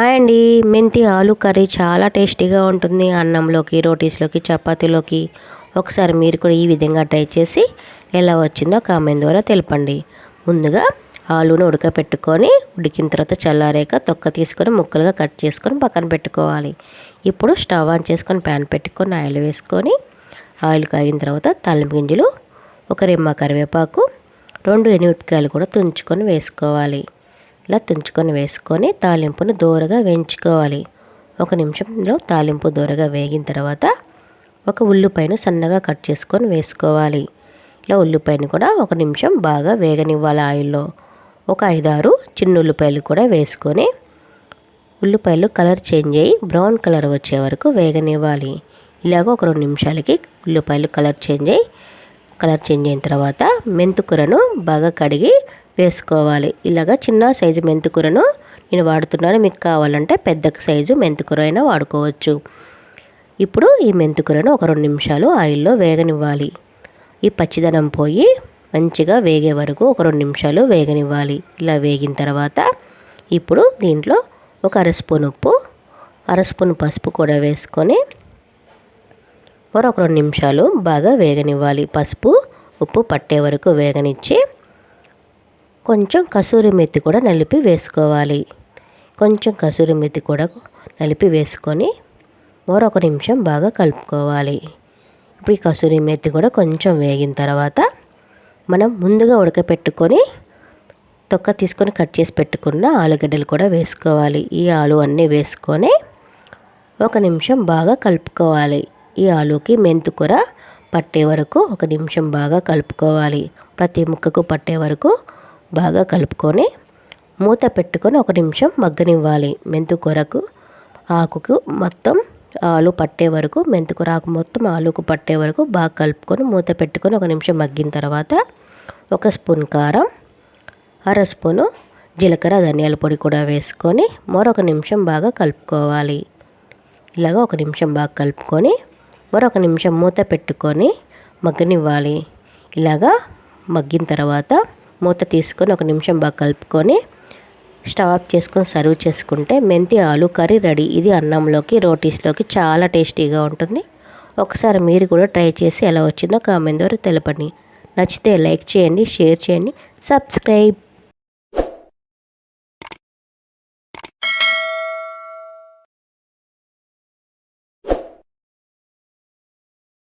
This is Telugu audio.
హాయ్ అండి. మెంతి ఆలు కర్రీ చాలా టేస్టీగా ఉంటుంది అన్నంలోకి రోటీస్లోకి చపాతీలోకి. ఒకసారి మీరు కూడా ఈ విధంగా ట్రై చేసి ఎలా వచ్చిందో కామెంట్ ద్వారా తెలపండి. ముందుగా ఆలును ఉడకపెట్టుకొని ఉడికిన తర్వాత చల్లారాక తొక్క తీసుకొని ముక్కలుగా కట్ చేసుకొని పక్కన పెట్టుకోవాలి. ఇప్పుడు స్టవ్ ఆన్ చేసుకొని ప్యాన్ పెట్టుకొని ఆయిల్ వేసుకొని ఆయిల్ కాగిన తర్వాత తాలింపు గింజలు ఒక రెమ్మ కరివేపాకు రెండు ఎనిమిటికాయలు కూడా తుంచుకొని వేసుకోవాలి. ఇలా తుంచుకొని వేసుకొని తాలింపును దూరగా వేయించుకోవాలి. ఒక నిమిషంలో తాలింపు దూరగా వేగిన తర్వాత ఒక ఉల్లిపాయను సన్నగా కట్ చేసుకొని వేసుకోవాలి. ఇలా ఉల్లిపాయను కూడా ఒక నిమిషం బాగా వేగనివ్వాలి ఆయిల్లో. ఒక ఐదారు చిన్న ఉల్లిపాయలు కూడా వేసుకొని ఉల్లిపాయలు కలర్ చేంజ్ అయ్యి బ్రౌన్ కలర్ వచ్చే వరకు వేగనివ్వాలి. ఇలాగ ఒక రెండు నిమిషాలకి ఉల్లిపాయలు కలర్ చేంజ్ అయ్యి కలర్ చేంజ్ అయిన తర్వాత మెంతుకూరను బాగా కడిగి వేసుకోవాలి. ఇలాగ చిన్న సైజు మెంతికూరను నేను వాడుతున్నాను. మీకు కావాలంటే పెద్ద సైజు మెంతికూర అయినా వాడుకోవచ్చు. ఇప్పుడు ఈ మెంతికూరను ఒక రెండు నిమిషాలు ఆయిల్లో వేగనివ్వాలి. ఈ పచ్చిదనం పోయి మంచిగా వేగే వరకు ఒక రెండు నిమిషాలు వేగనివ్వాలి. ఇలా వేగిన తర్వాత ఇప్పుడు దీంట్లో ఒక అర స్పూన్ ఉప్పు అర స్పూన్ పసుపు కూడా వేసుకొని మరొక రెండు నిమిషాలు బాగా వేగనివ్వాలి. పసుపు ఉప్పు పట్టే వరకు వేగనిచ్చి కొంచెం కసూరి మెత్తి కూడా నలిపి వేసుకోవాలి. కొంచెం కసూరి మెత్తి కూడా నలిపి వేసుకొని మరొక నిమిషం బాగా కలుపుకోవాలి. ఇప్పుడు ఈ కసూరి మెత్తి కూడా కొంచెం వేగిన తర్వాత మనం ముందుగా ఉడకపెట్టుకొని తొక్క తీసుకొని కట్ చేసి పెట్టుకున్న ఆలుగడ్డలు కూడా వేసుకోవాలి. ఈ ఆలు అన్నీ వేసుకొని ఒక నిమిషం బాగా కలుపుకోవాలి. ఈ ఆలుకి మెంతుకూర పట్టే వరకు ఒక నిమిషం బాగా కలుపుకోవాలి. ప్రతి ముక్కకు పట్టే వరకు బాగా కలుపుకొని మూత పెట్టుకొని ఒక నిమిషం మగ్గనివ్వాలి. మెంతుకూరకు ఆకుకు మొత్తం ఆలు పట్టే వరకు మెంతుకూర ఆకు మొత్తం ఆలుకు పట్టే వరకు బాగా కలుపుకొని మూత పెట్టుకొని ఒక నిమిషం మగ్గిన తర్వాత ఒక స్పూన్ కారం అర స్పూను జీలకర్ర ధనియాల పొడి కూడా వేసుకొని మరొక నిమిషం బాగా కలుపుకోవాలి. ఇలాగ ఒక నిమిషం బాగా కలుపుకొని మరొక నిమిషం మూత పెట్టుకొని మగ్గనివ్వాలి. ఇలాగా మగ్గిన తర్వాత మూత తీసుకొని ఒక నిమిషం బాగా కలుపుకొని స్టవ్ ఆఫ్ చేసుకొని సర్వ్ చేసుకుంటే మెంతి ఆలు కర్రీ రెడీ. ఇది అన్నంలోకి రోటీస్లోకి చాలా టేస్టీగా ఉంటుంది. ఒకసారి మీరు కూడా ట్రై చేసి ఎలా వచ్చిందో కామెంట్ ద్వారా తెలపండి. నచ్చితే లైక్ చేయండి షేర్ చేయండి సబ్స్క్రైబ్.